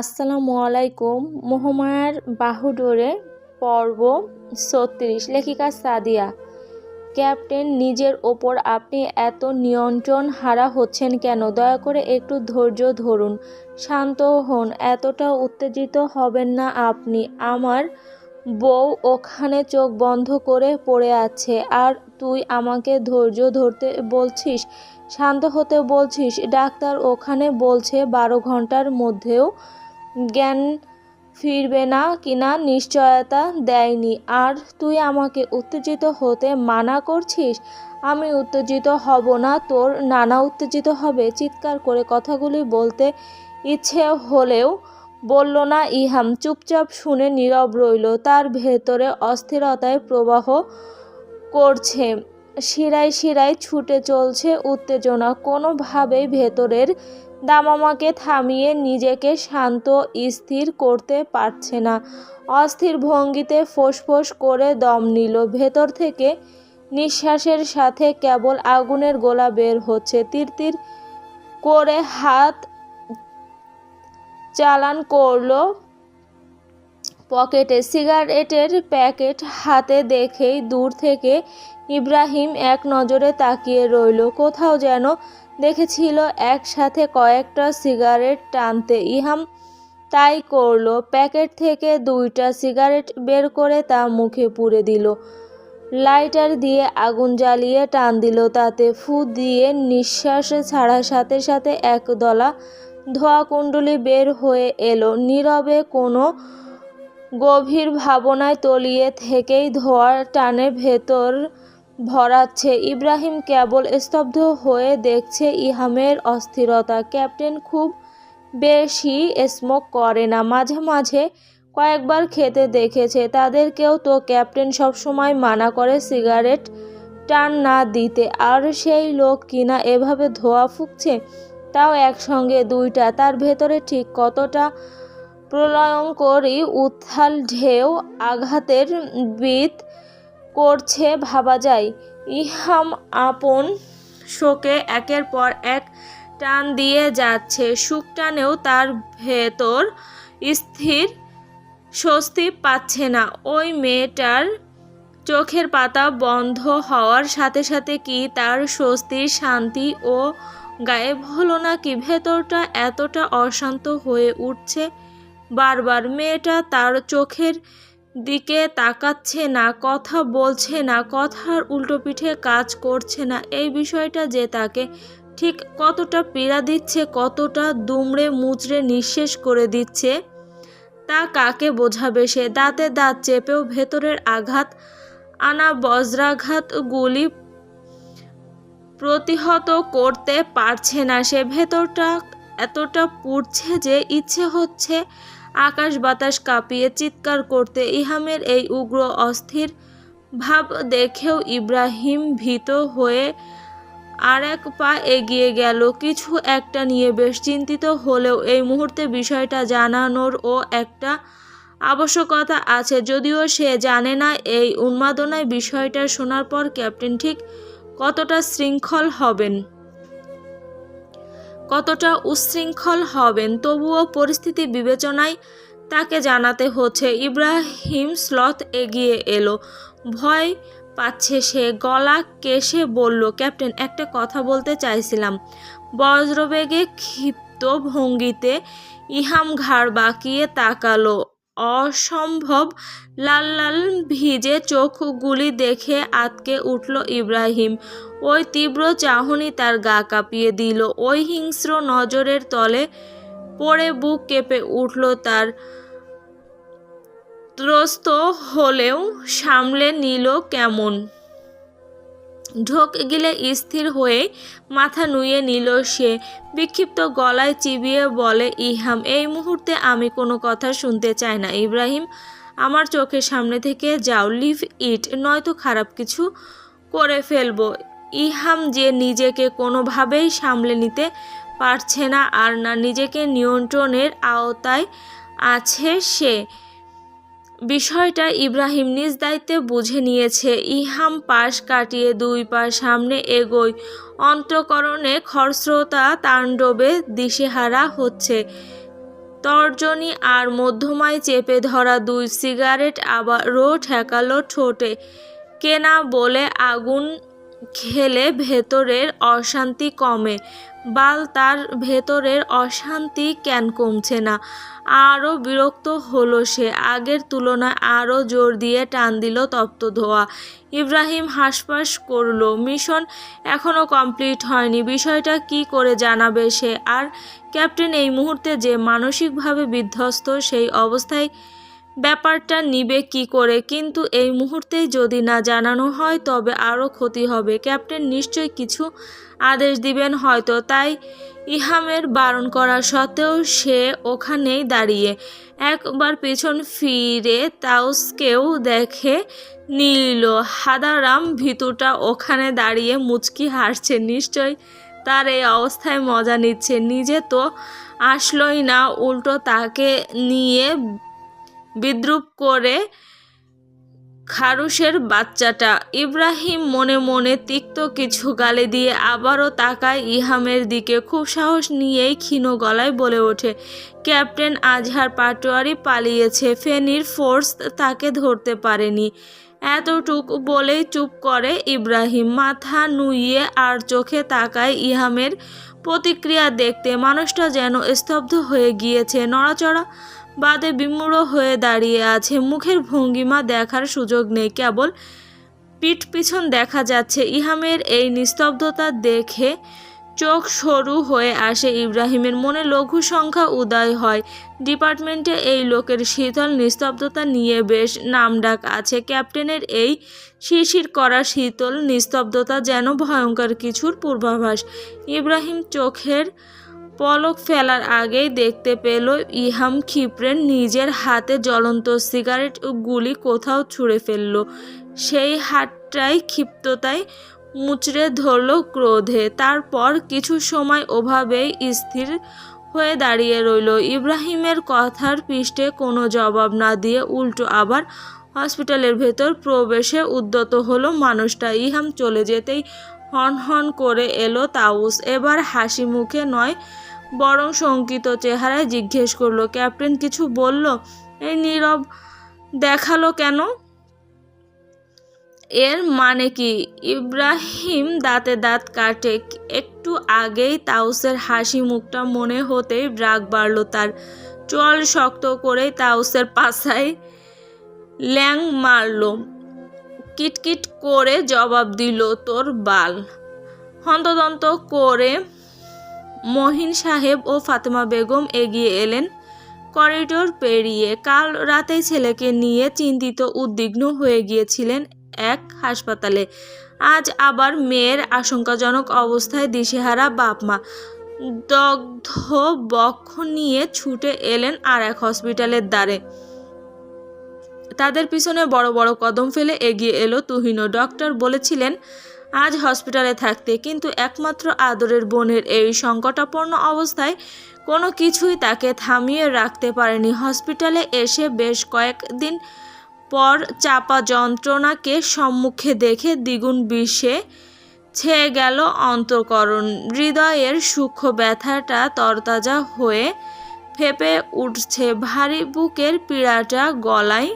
আসসালামু আলাইকুম, মোহমায়ার বাহুডোরে পর্ব ছত্রিশ। লেখিকা সাদিয়া, ক্যাপ্টেন, নিজের ওপর আপনি এত নিয়ন্ত্রণ হারা হচ্ছেন কেন? দয়া করে একটু ধৈর্য ধরুন। শান্ত হন, এতটা উত্তেজিত হবেন না আপনি। আমার বউ ওখানে চোখ বন্ধ করে পড়ে আছে, আর তুই আমাকে ধৈর্য ধরতে বলছিস? শান্ত হতে বলছিস? ডাক্তার ওখানে বলছে বারো ঘণ্টার মধ্যেও জ্ঞান ফিরবে না কিনা নিশ্চয়তা দেয়নি। আর তুই আমাকে উত্তেজিত হতে মানা করছিস? আমি উত্তেজিত হব না, তোর নানা উত্তেজিত হবে। চিৎকার করে কথাগুলি বলতে ইচ্ছে হলেও বলল না ইহাম। চুপচাপ শুনে নীরব রইল। তার ভেতরে অস্থিরতায় প্রবাহ করছে। শিরায় শিরায় ছুটে চলছে উত্তেজনা। কোনোভাবেই ভেতরের দামামাকে থামিয়ে নিজেকে শান্ত, স্থির করতে পারছে না। অস্থির ভঙ্গিতে ফোঁস করে দম নিল। ভেতর থেকে নিঃশ্বাসের সাথে কেবল আগুনের গোলা বের হচ্ছে। তিরতির করে হাত চালান করল পকেটে। সিগারেটের প্যাকেট হাতে দেখেই দূর থেকে ইব্রাহিম এক নজরে তাকিয়ে রইল। কোথাও যেন দেখেছিল একসাথে কয়েকটা সিগারেট টানতে। ইহাম তাই করল। প্যাকেট থেকে দুইটা সিগারেট বের করে তা মুখে পুরে দিল। লাইটার দিয়ে আগুন জ্বালিয়ে টান দিল। তাতে ফু দিয়ে নিঃশ্বাস ছাড়ার সাথে সাথে একদলা ধোয়া কুণ্ডলি বের হয়ে এলো। নীরবে কোনো গভীর ভাবনায় তলিয়ে থেকেই ধোয়ার টানে ভেতর ভরাচ্ছে। ইব্রাহিম কেবল স্তব্ধ হয়ে দেখছে ইহামের অস্থিরতা। ক্যাপ্টেন খুব বেশি স্মোক করে না। মাঝে মাঝে কয়েকবার খেতে দেখেছে। তাদেরকেও তো ক্যাপ্টেন সবসময় মানা করে সিগারেট টান না দিতে। আর সেই লোক কিনা এভাবে ধোয়া ফুকছে, তাও একসঙ্গে দুইটা। তার ভেতরে ঠিক কতটা প্রলয়ঙ্করী উত্থাল ঢেউ, আঘাতের বিত করছে ভাবা যায়। ইহাম আপন শোকে একের পর এক টান দিয়ে যাচ্ছে। সুখ টানেও তার ভেতর স্থির স্বস্তি পাচ্ছে না। ওই মেয়েটার চোখের পাতা বন্ধ হওয়ার সাথে সাথে কি তার স্বস্তির শান্তি ও গায়েব হলো না কি ভেতরটা এতটা অশান্ত হয়ে উঠছে বারবার। মেয়েটা তার চোখের দিকে তাকাচ্ছে না, কথা বলছে না, কথার উল্টো পিঠে কাজ করছে না। এই বিষয়টা যে তাকে ঠিক কতটা পীড়া দিচ্ছে, কতটা দুমড়ে মুচড়ে নিঃশেষ করে দিচ্ছে, তা কাকে বোঝাবে সে? দাঁতে দাঁত চেপেও ভেতরের আঘাত, আনা বজ্রাঘাতগুলি প্রতিহত করতে পারছে না। সে ভেতরটা এতটা পুড়ছে যে ইচ্ছে হচ্ছে আকাশ বাতাস কাঁপিয়ে চিৎকার করতে ইহামের এই উগ্র অস্থির ভাব দেখেও ইব্রাহিম ভীত হয়ে আর এক পা এগিয়ে গেল। কিছু একটা নিয়ে বেশ চিন্তিত হলেও এই মুহূর্তে বিষয়টা জানানোর ও একটা আবশ্যকতা আছে। যদিও সে জানে না এই উন্মাদনায় বিষয়টা শোনার পর ক্যাপ্টেন ঠিক কতটা শৃঙ্খল হবেন। কতটা উচ্ছৃঙ্খল হবেন তবুও পরিস্থিতি বিবেচনায় তাকে জানাতে হচ্ছে। ইব্রাহিম স্লথ এগিয়ে এলো। ভয় পাচ্ছে সে, গলা কেসে বলল, ক্যাপ্টেন, একটা কথা বলতে চাইছিলাম। বজ্রবেগে ক্ষিপ্ত ভঙ্গিতে ইহাম ঘাড় বাঁকিয়ে তাকালো। অসম্ভব। লাল লাল ভিজে চোখগুলি দেখে আতকে উঠল ইব্রাহিম। ওই তীব্র চাহনি তার গা কাঁপিয়ে দিল। ওই হিংস্র নজরের তলে পড়ে বুক কেঁপে উঠল তার। ত্রস্ত হলেও সামলে নিল কেমন? ঢোক গিলে স্থির হয়ে মাথা নুয়ে নিল সে। বিক্ষিপ্ত গলায় চিবিয়ে বলে, ইহাম, এই মুহূর্তে আমি কোনো কথা শুনতে চাই না। ইব্রাহিম, আমার চোখের সামনে থেকে যাও, লিভ ইট, নয়তো খারাপ কিছু করে ফেলব। ইহাম যে নিজেকে কোনোভাবেই সামলে নিতে পারছে না আর না নিজেকে নিয়ন্ত্রণের আওতায় আছে সে। বিষয়টা ইব্রাহিম নিজ দায়িত্বে বুঝে নিয়েছে। ইহাম পাশ কাটিয়ে দুই পা সামনে এগোয়। অন্তকরণে খরস্রোতা তাণ্ডবে দিশেহারা হচ্ছে। তর্জনী আর মধ্যমায় চেপে ধরা দুই সিগারেট আবারও ঠেকালো ঠোঁটে। কেনা বলে আগুন খেলে ভেতরের অশান্তি কমে। বাল তার ভেতরের অশান্তি কেন কমছে না? আরও বিরক্ত হলো সে। আগের তুলনায় আরও জোর দিয়ে টান দিল তপ্ত ধোয়া। ইব্রাহিম হাসপাস করল, মিশন এখনও কমপ্লিট হয়নি, বিষয়টা কি করে জানাবে সে? আর ক্যাপ্টেন, এই মুহূর্তে যে মানসিকভাবে বিধ্বস্ত সেই অবস্থায় ব্যাপারটা নিবে কি করে? কিন্তু এই মুহূর্তেই যদি না জানানো হয়, তবে আরও ক্ষতি হবে। ক্যাপ্টেন নিশ্চয় কিছু আদেশ দিবেন হয়তো। তাই ইহামের বারণ করা সত্ত্বেও সে ওখানেই দাঁড়িয়ে। একবার পেছন ফিরে তাউসকেও দেখে নিল, হাদারাম, ভিতুটা ওখানে দাঁড়িয়ে মুচকি হাসছে। নিশ্চয় তার এই অবস্থায় মজা নিচ্ছে। নিজে তো আসলোই না, উল্টো তাকে নিয়ে বিদ্রুপ করে খারুশের বাচ্চাটা। ইব্রাহিম মনে মনে তিক্ত কিছু গালে দিয়ে আবারও তাকায় ইহামের দিকে। খুব সাহস নিয়েই ক্ষীণ গলায় বলে ওঠে, ক্যাপ্টেন আজহার পাটোয়ারি পালিয়েছে, ফেনীর ফোর্স তাকে ধরতে পারেনি। এতটুকু বলেই চুপ করে ইব্রাহিম, মাথা নুইয়ে আর চোখে তাকায় ইহামের প্রতিক্রিয়া দেখতে। মানুষটা যেন স্তব্ধ হয়ে গিয়েছে। নড়াচড়া বাদে বিমূঢ় হয়ে দাঁড়িয়ে আছে। মুখের ভঙ্গিমা দেখার সুযোগ নেই, কেবল পিঠ পিছন দেখা যাচ্ছে। ইহামের এই নিস্তব্ধতা দেখে চোখ সরু হয়ে আসে ইব্রাহিমের। মনে লঘু সংখ্যা উদয় হয়। ডিপার্টমেন্টে এই লোকের শীতল নিস্তব্ধতা নিয়ে বেশ নামডাক আছে। ক্যাপ্টেনের এই শিশির করা শীতল নিস্তব্ধতা যেন ভয়ঙ্কর কিছুর পূর্বাভাস। ইব্রাহিম চোখের পলক ফেলার আগেই দেখতে পেল ইহাম ক্ষিপ্রেন নিজের হাতে জ্বলন্ত সিগারেট গুলি কোথাও ছুঁড়ে ফেলল। সেই হাতটাই ক্ষিপ্ততায় মুচড়ে ধরল ক্রোধে। তারপর কিছু সময় ওভাবেই স্থির হয়ে দাঁড়িয়ে রইল। ইব্রাহিমের কথার পৃষ্ঠে কোনো জবাব না দিয়ে উল্টো আবার হসপিটালের ভেতর প্রবেশে উদ্যত হলো মানুষটা। ইহাম চলে যেতেই হন হন করে এলো তাউস। এবার হাসি মুখে নয় বরং শঙ্কিত চেহারায় জিজ্ঞেস করল, ক্যাপ্টেন, কিছু বলল? এই নীরব দেখাল কেন? এর মানে কি? ইব্রাহিম দাঁতে দাঁত কাটে। একটু আগেই তাউসের হাসি মুখটা মনে হতেই রাগ বাড়ল তার। চল শক্ত করে তাউসের পাশায় ল্যাং মারল। কিটকিট করে জবাব দিল, তোর বাল। হন্তদন্ত করে মহিন সাহেব ও ফাতেমা বেগম এগিয়ে এলেন। করিডোর পেরিয়ে কাল রাতে ছেলেকে নিয়ে চিন্তিত উদ্বিগ্ন হয়ে গিয়েছিলেন এক হাসপাতালে। আজ আবার মেয়ের আশঙ্কাজনক অবস্থায় দিশেহারা বাপ মা। দগ্ধ বক্ষ নিয়ে ছুটে এলেন আর এক হসপিটালের দ্বারে। তাদের পিছনে বড় বড় কদম ফেলে এগিয়ে এলো তুহিনও ডক্টর বলেছিলেন, আজ হসপিটালে থাকতে কিন্তু একমাত্র আদরের বোনের এই সংকটাপন্ন অবস্থায় কোনো কিছুই তাকে থামিয়ে রাখতে পারেনি। হসপিটালে এসে বেশ কয়েকদিন পর চাপা যন্ত্রণাকে সম্মুখে দেখে দ্বিগুণ বিষে ছেয়ে গেল অন্তকরণ। হৃদয়ের সূক্ষ্ম ব্যথাটা তরতাজা হয়ে ফেপে উঠছে। ভারী বুকের পীড়াটা গলায়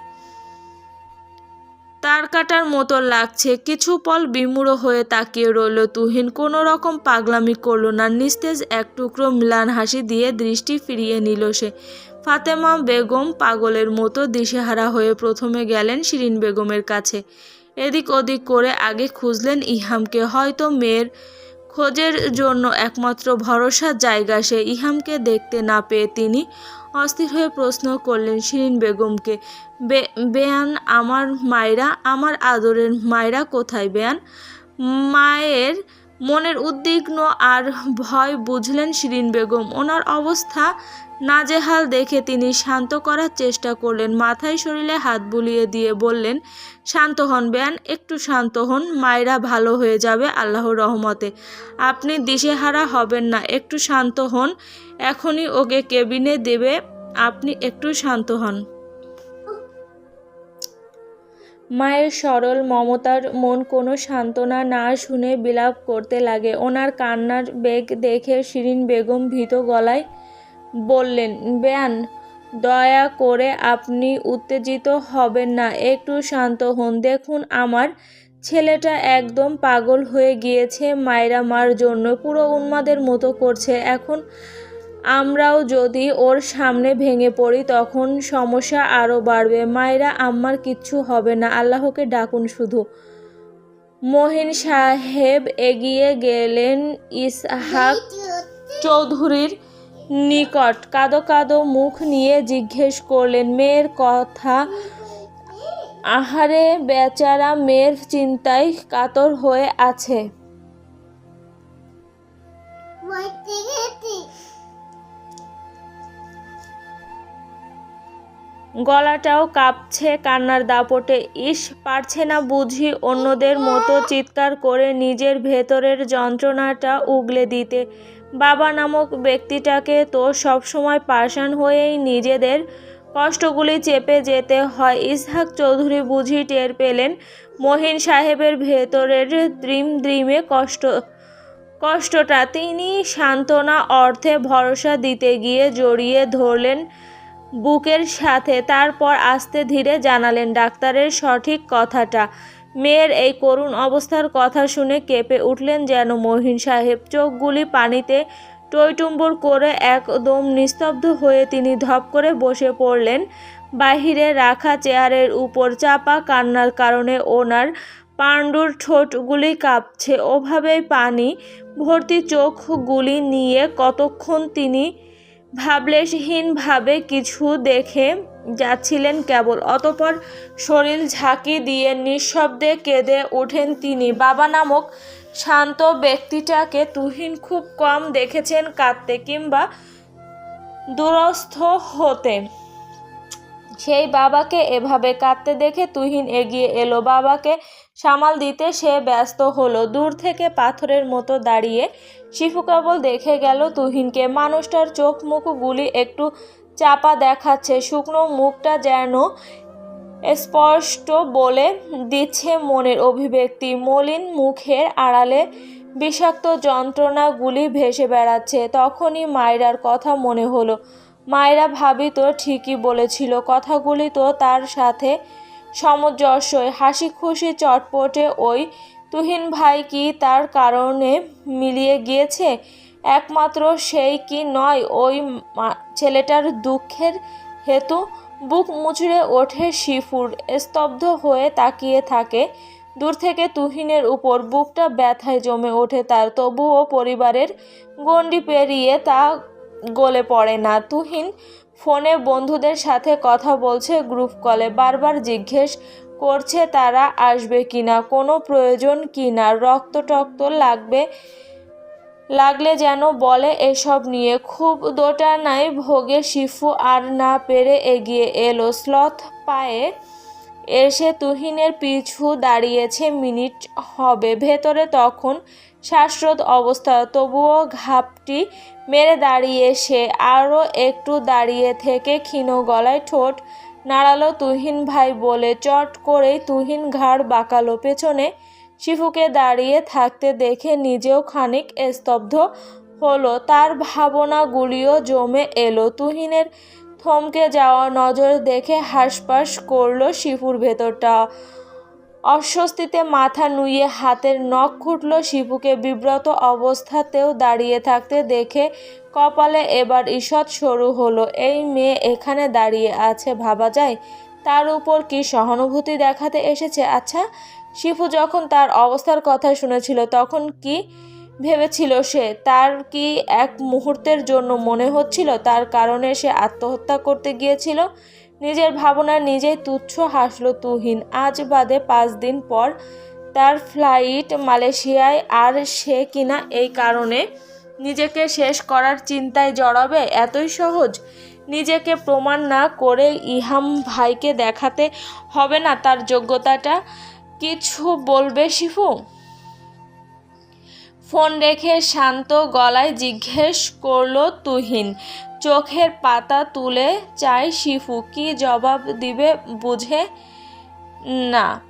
তার কাটার মতো লাগছে। কিছু পল বিমুড়ো হয়ে তাকিয়ে রইল তুহিন। কোনো রকম পাগলামি করল না। নিস্তেজ এক টুকরো মিলান হাসি দিয়ে দৃষ্টি ফিরিয়ে নিল সে। ফাতেমা বেগম পাগলের মতো দিশেহারা হয়ে প্রথমে গেলেন শিরিন বেগমের কাছে। এদিক ওদিক করে আগে খুঁজলেন ইহামকে। হয়তো মেয়ের খোঁজের জন্য একমাত্র ভরসার জায়গা সে ইহামকে দেখতে না পেয়ে তিনি অস্থির হয়ে প্রশ্ন করলেন, শিরিন বেগমকে বেয়ান আমার মায়েরা, আমার আদরের মায়েরা কোথায় বেয়ান? মায়ের মনের উদ্বিগ্ন আর ভয় বুঝলেন শিরিন বেগম। ওনার অবস্থা নাজেহাল দেখে তিনি শান্ত করার চেষ্টা করলেন। মাথায় শরীরে হাত বুলিয়ে দিয়ে বললেন শান্ত হন, বেয়ান। একটু শান্ত হন, মায়েরা ভালো হয়ে যাবে আল্লাহর রহমতে। আপনি দিশেহারা হবেন না, একটু শান্ত হন। এখনই ওকে কেবিনে দেবে, আপনি একটু শান্ত হন। মায়ের সরল মমতার মন কোনো সান্ত্বনা না শুনে বিলাপ করতে লাগে। ওনার কান্নার বেগ দেখে শিরিন বেগম ভীত গলায় বললেন, বেয়ান দয়া করে আপনি উত্তেজিত হবেন না। একটু শান্ত হন। দেখুন আমার ছেলেটা একদম পাগল হয়ে গিয়েছে মায়েরা মার জন্য। পুরো উন্মাদের মতো করছে। এখন আমরাও যদি ওর সামনে ভেঙে পড়ি তখন সমস্যা আরও বাড়বে। মায়েরা আম্মার কিচ্ছু হবে না। আল্লাহকে ডাকুন শুধু। মহিন সাহেব এগিয়ে গেলেন ইসহাক চৌধুরীর নিকট কাদো কাদো মুখ নিয়ে জিজ্ঞেস করলেন, মেয়ের কথা? আহারে, বেচারা মেয়ের চিন্তায় কাতর হয়ে আছে। গলাটাও কাঁপছে কান্নার দাপটে। ইস, পারছে না বুঝি অন্যদের মতো চিৎকার করে নিজের ভেতরের যন্ত্রণাটা উগলে দিতে। বাবা নামক ব্যক্তিটাকে তো সবসময় পাষাণ হয়েই নিজেদের কষ্টগুলি চেপে যেতে হয়। ইসহাক চৌধুরী বুঝি টের পেলেন মহিন সাহেবের ভেতরের দ্রিম দ্রিমে কষ্ট, কষ্টটা। তিনি সান্ত্বনা অর্থে ভরসা দিতে গিয়ে জড়িয়ে ধরলেন বুকের সাথে। তারপর আস্তে ধীরে জানালেন, ডাক্তারের সঠিক কথাটা মেয়ের এই করুণ অবস্থার কথা শুনে কেঁপে উঠলেন যেন মহিন সাহেব। চোখগুলি পানিতে টইটুম্বুর করে একদম নিস্তব্ধ হয়ে তিনি ধপ করে বসে পড়লেন। বাহিরে রাখা চেয়ারের উপর চাপা কান্নার কারণে ওনার পাণ্ডুর ঠোঁটগুলি কাঁপছে। ওভাবেই পানি ভর্তি চোখগুলি নিয়ে কতক্ষণ তিনি ভাবলেশহীনভাবে কিছু দেখে যাচ্ছিলেন কেবল। অতপর শরীর ঝাঁকি দিয়ে নিঃশব্দে কেঁদে ওঠেন তিনি। বাবা নামক শান্ত ব্যক্তিটাকে তুহিন খুব কম দেখেছেন কাঁদতে কিংবা দুরস্থ হতে। সেই বাবাকে এভাবে কাঁদতে দেখে তুহিন এগিয়ে এলো। বাবাকে সামাল দিতে সে ব্যস্ত হলো। দূর থেকে পাথরের মতো দাঁড়িয়ে শিফু কেবল দেখে গেল তুহিনকে। মানুষটার চোখ মুখগুলি একটু চাপা দেখাচ্ছে, শুকনো মুখটা যেন স্পষ্ট বলে দিচ্ছে মনের অভিব্যক্তি। মলিন মুখের আড়ালে বিষাক্ত যন্ত্রণাগুলি ভেসে বেড়াচ্ছে। তখনই মায়রার কথা মনে হলো। মায়েরা ভাবি তো ঠিকই বলেছিল, কথাগুলি তো তার সাথে সামঞ্জস্যই হাসি খুশি চটপটে ওই তুহিন ভাই কি তার কারণে মিলিয়ে গিয়েছে? একমাত্র সেই কি নয়, ওই ছেলেটার দুঃখের হেতু বুক মুচড়ে ওঠে শিফুর। স্তব্ধ হয়ে তাকিয়ে থাকে দূর থেকে তুহিনের উপর। বুকটা ব্যথায় জমে ওঠে তার, তবুও পরিবারের গণ্ডি পেরিয়ে তা গলে পড়ে না। তুহিন ফোনে বন্ধুদের সাথে কথা বলছে গ্রুপ কলে, বারবার জিজ্ঞেস করছে তারা আসবে কিনা, কোনো প্রয়োজন কিনা রক্ত টক্ত লাগবে লাগলে যেন বলে এসব নিয়ে। খুব দোটানায় ভোগে শিফু আর না পেরে এগিয়ে এলো। স্লথ পায়ে এসে তুহিনের পিছু দাঁড়িয়েছে মিনিট হবে। ভেতরে তখন শ্বাসরোধ অবস্থা, তবুও ঘাপটি মেরে দাঁড়িয়ে সে আরও একটু দাঁড়িয়ে থেকে ক্ষীণ গলায় ঠোঁট নাড়ালো তুহিন ভাই বলে। চট করেই তুহিন ঘাড় বাঁকালো পেছনে। শিফুকে দাঁড়িয়ে থাকতে দেখে নিজেও খানিক স্তব্ধ হলো। তার ভাবনাগুলিও জমে এলো। তুহিনের থমকে যাওয়া নজর দেখে হাসপাস করল শিফুর ভেতরটা। অস্বস্তিতে মাথা নুয়ে হাতের নখ খুঁটল শিপুকে বিব্রত অবস্থাতেও দাঁড়িয়ে থাকতে দেখে কপালে এবার ঈষৎ সরু হলো। এই মেয়ে এখানে দাঁড়িয়ে আছে ভাবা যায়? তার উপর কি সহানুভূতি দেখাতে এসেছে? আচ্ছা শিফু যখন তার অবস্থার কথা শুনেছিল, তখন কি ভেবেছিল সে? তার কি এক মুহূর্তের জন্য মনে হচ্ছিল? তার কারণে সে আত্মহত্যা করতে গিয়েছিল? নিজের ভাবনা নিজেই তুচ্ছ হাসলো তুহিন। আজ বাদে পাঁচ দিন পর তার ফ্লাইট মালয়েশিয়ায়, আর সে কিনা এই কারণে নিজেকে শেষ করার চিন্তায় জড়াবে? এতই সহজ? নিজেকে প্রমাণ না করে ইহাম ভাইকে দেখাতে হবে না তার যোগ্যতাটা? কিছু বলবে শিফু? ফোন রেখে শান্ত গলায় জিজ্ঞেস করল তুহিন। চোখের পাতা তুলে চাই শিফু, কি জবাব দিবে বুঝে? না।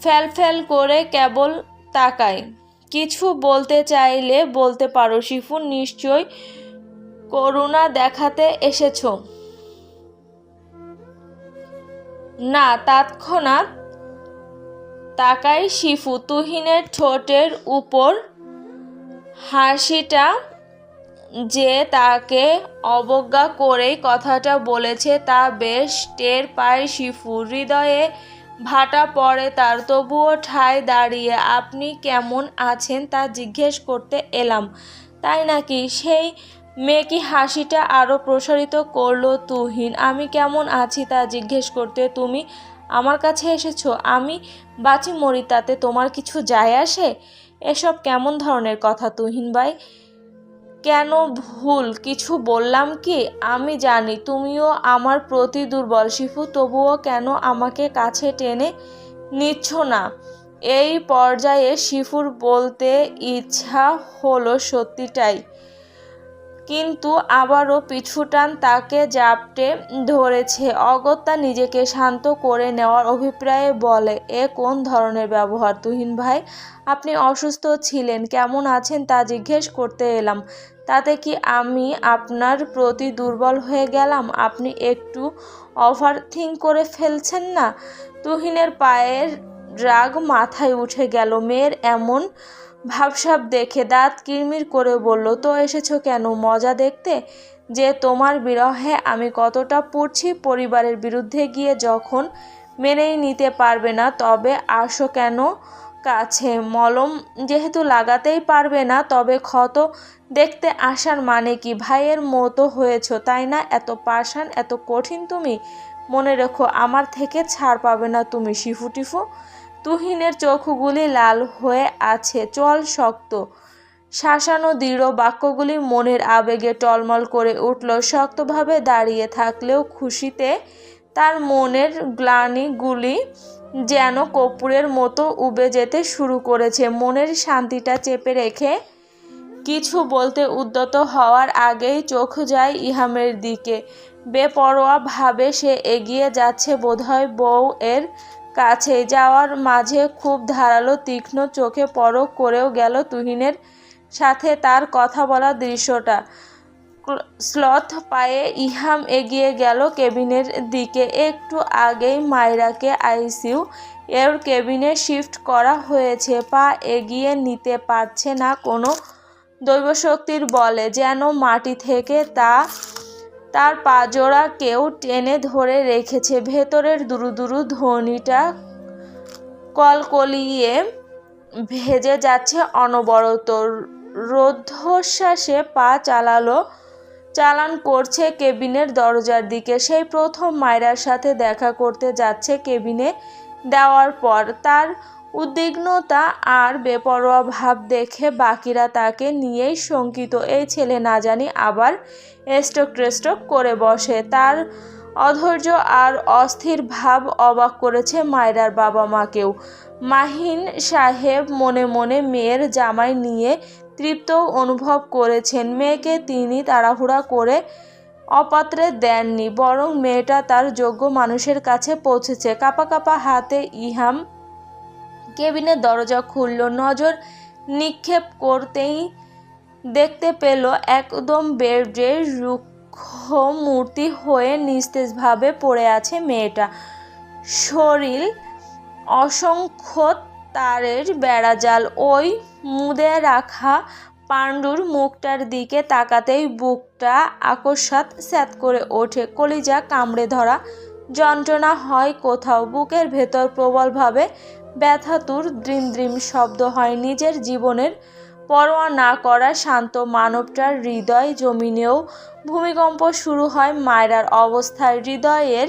ফ্যাল ফ্যাল করে কেবল তাকায়। কিছু বলতে চাইলে বলতে পারো শিফু, নিশ্চয় করুণা দেখাতে এসেছ। না, তৎক্ষণাৎ তাকাই শিফু তুহিনের ঠোঁটের উপর। হাসিটা যে তাকে অবজ্ঞা করেই কথাটা বলেছে তা বেশ টের পায় শিফু। হৃদয়ে ভাটা পড়ে তার, তবুও ঠায় দাঁড়িয়ে, আপনি কেমন আছেন তা জিজ্ঞেস করতে এলাম। তাই নাকি? সেই মেকি হাসিটা আরও প্রসারিত করল তুহিন। আমি কেমন আছি তা জিজ্ঞেস করতে তুমি আমার কাছে এসেছ, আমি বাঁচি মরি তাতে তোমার কিছু যায় আসে? এসব কেমন ধরনের কথা তুহিন ভাই? কেন ভুল, কিছু বললাম কি? আমি জানি, তুমিও আমার প্রতি দুর্বল শিফু, তবুও কেন আমাকে কাছে টেনে নিচ্ছ না? এই পর্যায়ে শিফুর বলতে ইচ্ছা হলো সত্যিটাই। কিন্তু আবারও পিছুটান তাকে জাপটে ধরেছে। অগত্যা নিজেকে শান্ত করে নেওয়ার অভিপ্রায়ে বলে, এ কোন ধরনের ব্যবহার? তুহিন ভাই, আপনি অসুস্থ ছিলেন, কেমন আছেন তা জিজ্ঞেস করতে এলাম। তাতে কি আমি আপনার প্রতি দুর্বল হয়ে গেলাম? আপনি একটু ওভার থিঙ্ক করে ফেলছেন না? তুহিনের পায়ের রাগ মাথায় উঠে গেল। মেয়ের এমন ভাবসাব দেখে দাঁত কিরমির করে বলল, তো এসেছ কেন? মজা দেখতে? যে তোমার বিরহে আমি কতটা পড়ছি পরিবারের বিরুদ্ধে গিয়ে যখন মেনেই নিতে পারবে না, তবে আসো কেন কাছে? মলম যেহেতু লাগাতেই পারবে না, তবে ক্ষত দেখতে আসার মানে কি? ভাইয়ের মতো হয়েছ, তাই না? এত পাষাণ, এত কঠিন তুমি? মনে রেখো, আমার থেকে ছাড় পাবে না তুমি, শিফু টিফু। তুহিনের চোখগুলি লাল হয়ে আছে। চল শক্ত। শাসানো দৃঢ় বাক্যগুলি মনের আবেগে টলমল করে উঠল। শক্তভাবে দাঁড়িয়ে থাকলেও খুশিতে তার মনের গ্লানিগুলি যেন কপুরের মতো উবে যেতে শুরু করেছে। মনের শান্তিটা চেপে রেখে কিছু বলতে উদ্যত হওয়ার আগেই চোখ যায় ইহামের দিকে। বেপরোয়া ভাবে সে এগিয়ে যাচ্ছে। বোধহয় বউ এর কাছে যাওয়ার মাঝে খুব ধারালো, তীক্ষ্ণ চোখে পরক করেও গেল তুহিনের সাথে তার কথা বলা দৃশ্যটা। স্লথ পায়ে ইহাম এগিয়ে গেল কেবিনের দিকে। একটু আগেই মায়রাকে আইসিউ এর কেবিনে শিফট করা হয়েছে। পা এগিয়ে নিতে পারছে না কোনো দৈবশক্তির বলে। যেন মাটি থেকে তা তার পাজোড়া কেউ টেনে ধরে রেখেছে। ভেতরের দুরু দুরু ধ্বনিটা কলকলিয়ে ভেজে যাচ্ছে অনবরত। রুদ্ধশ্বাসে পা চালালো, চালান করছে কেবিনের দরজার দিকে। সেই প্রথম মায়রার সাথে দেখা করতে যাচ্ছে কেবিনে দেওয়ার পর। তার উদ্বিগ্নতা আর বেপরোয়া ভাব দেখে বাকিরা তাকে নিয়েই শঙ্কিত। এই ছেলে না জানি আবার টেস্টক করে বসে। তার অধৈর্য আর অস্থির ভাব অবাক করেছে মায়রার বাবা মাকেও মাহিন সাহেব মনে মনে মেয়ের জামাই নিয়ে তৃপ্ত অনুভব করেছেন। মেয়েকে তিনি তাড়াহুড়া করে অপাত্রে দেননি, বরং মেয়েটা তার যোগ্য মানুষের কাছে পৌঁছেছে। কাপা কাপা হাতে ইহাম কেবিনের দরজা খুলল, নজর নিক্ষেপ করতেই দেখতে পেল একদম বেডে রুক্ষ মূর্তি হয়ে নিস্তেজভাবে পড়ে আছে মেয়েটা। শরীর অসংখ্য তারের বেড়াজাল। ওই মুদে রাখা পাণ্ডুর মুখটার দিকে তাকাতেই বুকটা আকস্মাত স্যাত করে ওঠে। কলিজা কামড়ে ধরা যন্ত্রণা হয় কোথাও। বুকের ভেতর প্রবলভাবে ব্যথাতুর দ্রিম শব্দ হয়। নিজের জীবনের পরোয়া না করা শান্ত মানবটার হৃদয় জমিনেও ভূমিকম্প শুরু হয় মায়রার অবস্থায়। হৃদয়ের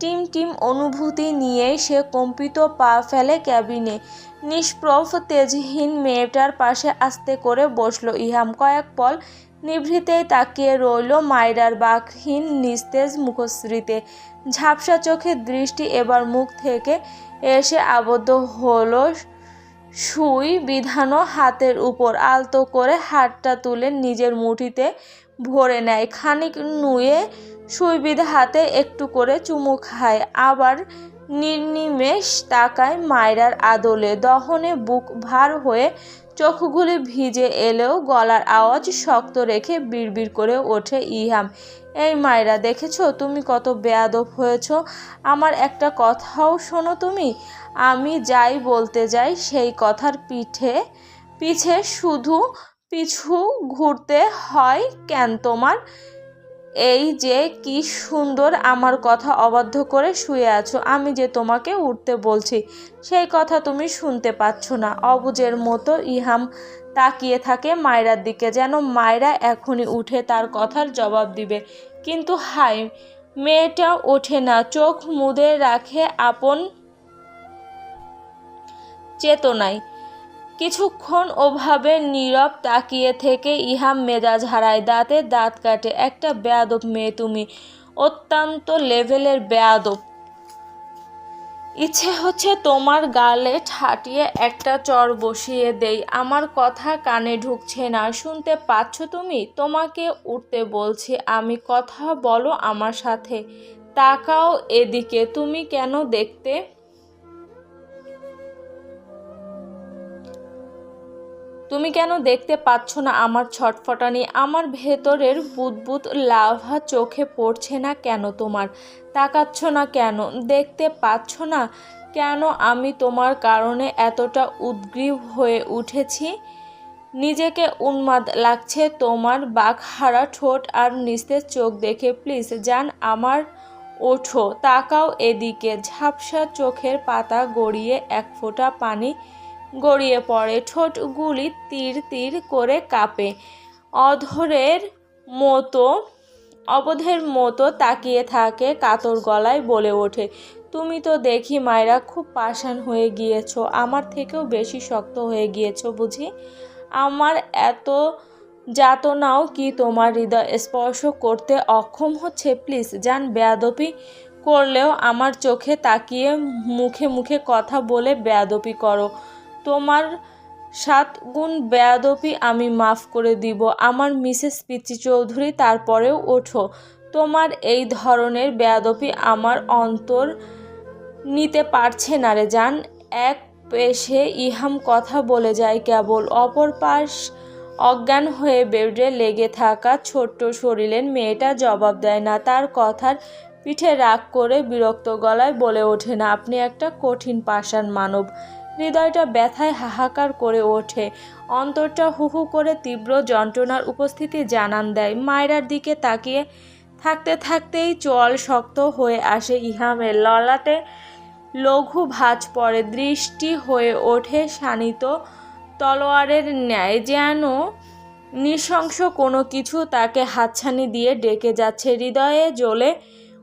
টিম টিম অনুভূতি নিয়ে সে কম্পিত পা ফেলে ক্যাবিনে। নিষ্প্রভ, তেজহীন মেয়েটার পাশে আস্তে করে বসল ইহাম। কয়েক পল নিভৃতেই তাকিয়ে রইল মায়রার বাকহীন নিস্তেজ মুখশ্রীতে। ঝাপসা চোখের দৃষ্টি এবার মুখ থেকে এসে আবদ্ধ হলো সুই বিধানো হাতের উপর আলতো করে হাতটা তুলে নিজের মুঠিতে ভরে নেয়। খানিক নুয়ে সুই বিধা হাতে একটু করে চুমু খায়। আবার নির্নিমেষ তাকায় মায়রার আদলে। দহনে বুক ভার হয়ে চোখগুলি ভিজে এলেও গলার আওয়াজ শক্ত রেখে বিড়বিড় করে ওঠে ইহাম। এই মায়েরা, দেখেছ? তুমি কত বেয়াদব হয়েছ। আমার একটা কথাও শোনো তুমি। আমি যাই বলতে যাই, সেই কথার পিঠে, পিছে শুধু পিছু ঘুরতে হয় কেন তোমার? এই যে কি সুন্দর আমার কথা অবাধ্য করে শুয়ে আছো। আমি যে তোমাকে উঠতে বলছি, সেই কথা তুমি শুনতে পাচ্ছ না। অবুজের মতো ইহাম তাকিয়ে থাকে মায়রার দিকে, যেন মায়রা এখনই উঠে তার কথার জবাব দিবে। কিন্তু হাই মেয়েটা ওঠে না, চোখ মুদে রাখে আপন চেতনায়। কিছুক্ষণ ওভাবে নীরব তাকিয়ে থেকে ইহাম মেজাজ হারায়, দাঁতে দাঁত কাটে। একটা বেয়াদব মেয়ে তুমি, অত্যন্ত লেভেলের বেয়াদব। ইচ্ছে হচ্ছে তোমার গালে ঠাটিয়ে একটা চর বসিয়ে দেই। আমার কথা কানে ঢুকছে না। শুনতে পাচ্ছ তুমি? তোমাকে উঠতে বলছি। আমি কথা বলো আমার সাথে। তাকাও এদিকে। তুমি কেন দেখতে তুমি কেন দেখতে পাচ্ছ না আমার ছটফটানি? আমার ভেতরের বুদবুদ লাভা চোখে পড়ছে না কেন তোমার? তাকাচ্ছ না কেন? দেখতে পাচ্ছ না কেন আমি তোমার কারণে এতটা উদ্গ্রীব হয়ে উঠেছি? নিজেকে উন্মাদ লাগছে তোমার বাঘহারা ঠোঁট আর নিস্তেজ চোখ দেখে। প্লিজ, যান আমার ওঠো। তাকাও এদিকে। ঝাপসা চোখের পাতা গড়িয়ে এক ফোঁটা পানি গড়িয়ে পড়ে ঠোঁটগুলি তীর তীর করে কাঁপে। অধরের মতো, অবধের মতো তাকিয়ে থাকে, কাতর গলায় বলে ওঠে, তুমি তো দেখি মায়েরা খুব পাষাণ হয়ে গিয়েছো, আমার থেকেও বেশি শক্ত হয়ে গিয়েছো বুঝি? আমার এত যাতনাও কি তোমার হৃদয় স্পর্শ করতে অক্ষম হচ্ছে? প্লিজ, যান বেয়াদপি করলেও আমার চোখে তাকিয়ে মুখে মুখে কথা বলে বেয়াদপি করো। তোমার সাত গুণ বেয়াদপি আমি মাফ করে দিব। আমার মিসেস পিচি চৌধুরী, তারপরেও ওঠো। তোমার এই ধরনের বেয়াদপি আমার অন্তর নিতে পারছে না রে যান এক পেশে ইহাম কথা বলে যায় কেবল। অপর পাশ অজ্ঞান হয়ে বেডে লেগে থাকা ছোট্ট শরীরের মেয়েটা জবাব দেয় না। তার কথার পিঠে রাগ করে বিরক্ত গলায় বলে ওঠে না, আপনি একটা কঠিন পাষাণ মানব। হৃদয়টা ব্যথায় হাহাকার করে ওঠে। অন্তরটা হুহু করে তীব্র যন্ত্রণার উপস্থিতি জানান দেয়। মায়রার দিকে তাকিয়ে থাকতে থাকতেই চল শক্ত হয়ে আসে ইহামের। ললাটে লঘু ভাঁজ পড়ে। দৃষ্টি হয়ে ওঠে শানিত তলোয়ারের ন্যায়। যেন নৃশংস কোনো কিছু তাকে হাতছানি দিয়ে ডেকে যাচ্ছে। হৃদয়ে জ্বলে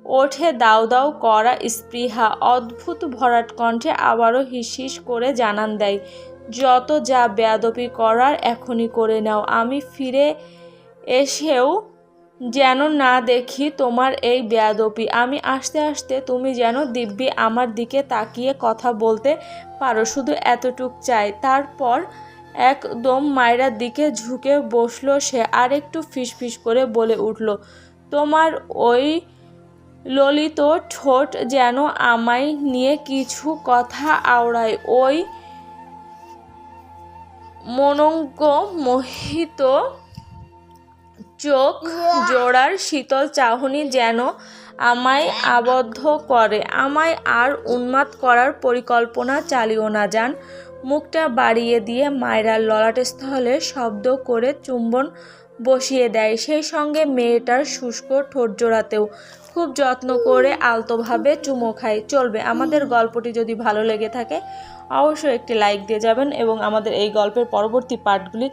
ওঠে দাউ দাউ করা স্পৃহা। অদ্ভুত ভরাট কণ্ঠে আবারও হিস করে জানান দেয়, যত যা বেয়াদপি করার এখনই করে নাও। আমি ফিরে এসেও যেন না দেখি তোমার এই বেয়াদপি। আমি আসতে আসতে তুমি যেন দিব্যি আমার দিকে তাকিয়ে কথা বলতে পারো। শুধু এতটুক চাই। তারপর একদম মায়েরার দিকে ঝুঁকে বসল সে আরেকটু ফিসফিস করে বলে উঠল, তোমার ওই ললিত ঠোঁট যেন আমায় নিয়ে কিছু কথা আওড়ায়। ওই মনঙ্গ মোহিত চোখ জোড়ার শীতল চাহনি যেন আমায় আবদ্ধ করে। আমায় আর উন্মাদ করার পরিকল্পনা চালিও না, যান। মুখটা বাড়িয়ে দিয়ে মায়েরার ললাটস্থলে শব্দ করে চুম্বন বসিয়ে দেয়। সেই সঙ্গে মেয়েটার শুষ্ক ঠোঁট জোড়াতেও খুব যত্ন করে আলতোভাবে চুমো খাই। চলবে। আমাদের গল্পটি যদি ভালো লেগে থাকে, অবশ্যই একটি লাইক দিয়ে যাবেন এবং আমাদের এই গল্পের পরবর্তী পার্টগুলি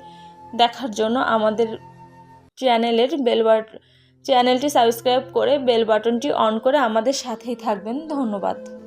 দেখার জন্য আমাদের চ্যানেলের বেল চ্যানেলটি সাবস্ক্রাইব করে বেল বাটনটি অন করে আমাদের সাথেই থাকবেন। ধন্যবাদ।